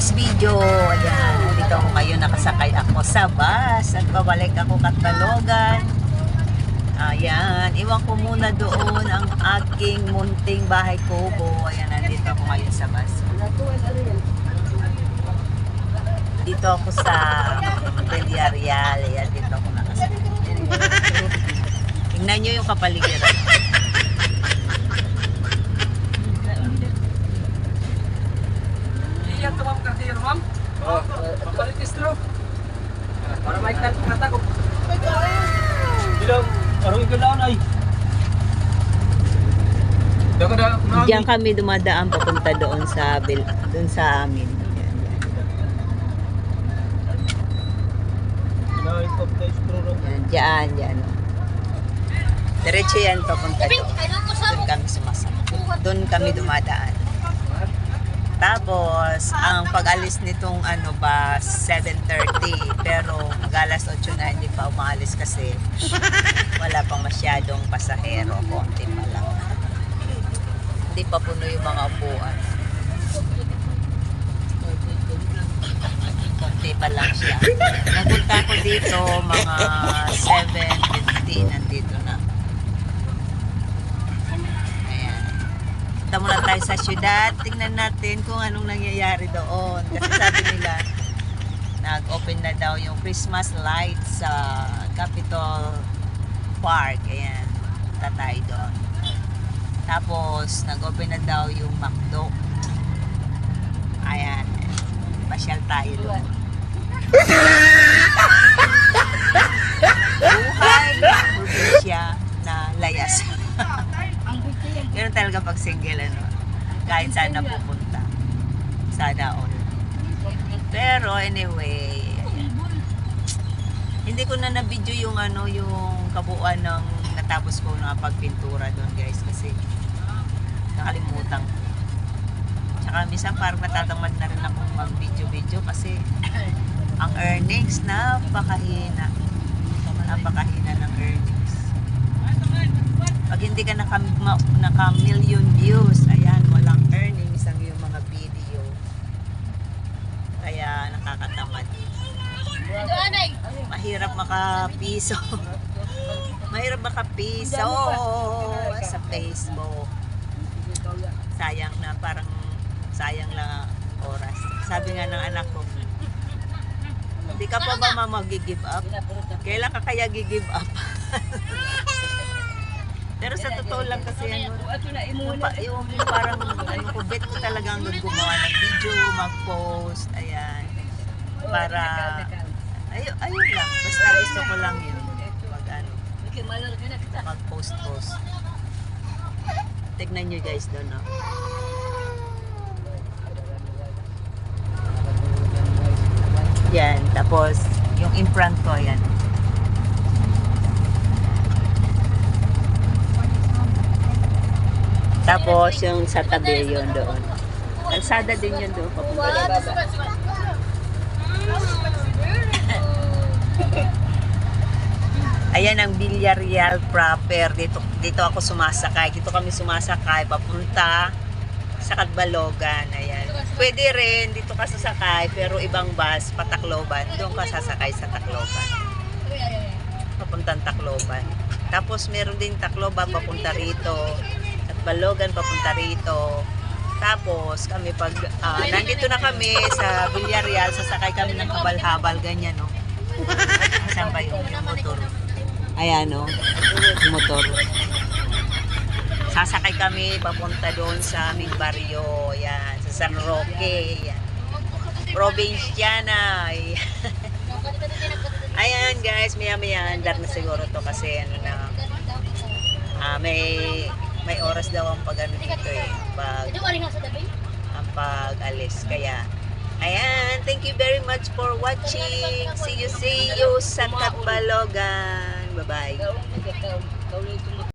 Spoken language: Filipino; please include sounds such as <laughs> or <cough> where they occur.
today's video, ayan, dito ako ngayon nakasakay ako sa bus at babalik ako Katbalogan. Ayan, iwan ko muna doon ang aking munting bahay kubo. Ayan, nandito ako ngayon sa bus. Dito ako sa Villarreal. Ayan, dito ako nakasakay. Tingnan nyo yung kapaligiran. Diyan kami dumadaan papunta doon sa bil, doon sa amin. Ayan, diyan, diyan. Diretso yan papunta doon. Doon kami sumasama. Doon kami dumadaan. Tapos, ang pag-alis nitong ano ba, 7.30. Pero mag-alas 8 na hindi pa umalis kasi wala pang masyadong pasahero. Konti pa lang. Hindi pa puno yung mga upuan. Konti pa lang siya. Napunta ko dito mga 7.15 nandito na. Ayan. Punta muna tayo sa syudad. Tingnan natin kung anong nangyayari doon. Kasi sabi nila, nag-open na daw yung Christmas lights sa Capitol Park. Ayan. Punta tayo doon. Tapos, nag-open na daw yung McDo. Ayan. Pasyal tayo doon. Buhay probinsya na layas. Ganun talaga pag single, ano. Kahit saan na pupunta. Sana all. Pero anyway, hindi ko na na-video yung ano, yung kabuuan ng natapos ko na pagpintura doon guys kasi minsan parang natatamad na rin akong mag-video-video kasi ang earnings napakahina. Napakahina ng earnings. Pag hindi ka naka, ma- naka views, ayan, walang earnings ang iyong mga video. Kaya nakakatamad. Mahirap makapiso. <laughs> Mahirap makapiso sa Facebook. Sayang na parang sayang lang oras. Sabi nga ng anak ko, hindi ka pa ba mama give up? Kailan ka kaya give up? <laughs> Pero sa totoo lang kasi ano, yung, pa, yung parang ano ko, bet ko talaga ang gumawa ng video, mag-post, ayan. Para, ayun, ayun lang, basta gusto ko lang yun. Mag ano, mag-post-post. Tignan nyo guys doon, no? Yan, tapos yung imprint ko, yan. Tapos yung sa tabi yun doon. Kalsada din yun doon. Papunta baba. Ayan ang Villarreal proper. Dito, dito ako sumasakay. Dito kami sumasakay papunta sa Katbalogan. Ayan. Pwede rin dito ka sasakay pero ibang bus patakloban. Doon ka sasakay sa Tacloban. Papuntang Tacloban. Tapos meron din Tacloban papunta rito. Katbalogan papunta rito. Tapos kami pag ah, nandito na kami sa Villarreal, sasakay kami ng habal-habal ganyan no. Saan ba yung motor? Ayan no, yung motor. Sasakay kami papunta doon sa aming baryo. Yan, sa San Roque. Yan. Provinciana. Ayan guys, maya maya andar na siguro to kasi ano na ah, may may oras daw ang pag ano dito eh. Pag, ang pag-alis. Kaya, ayan, thank you very much for watching. See you, see you sa Katbalogan. Bye-bye.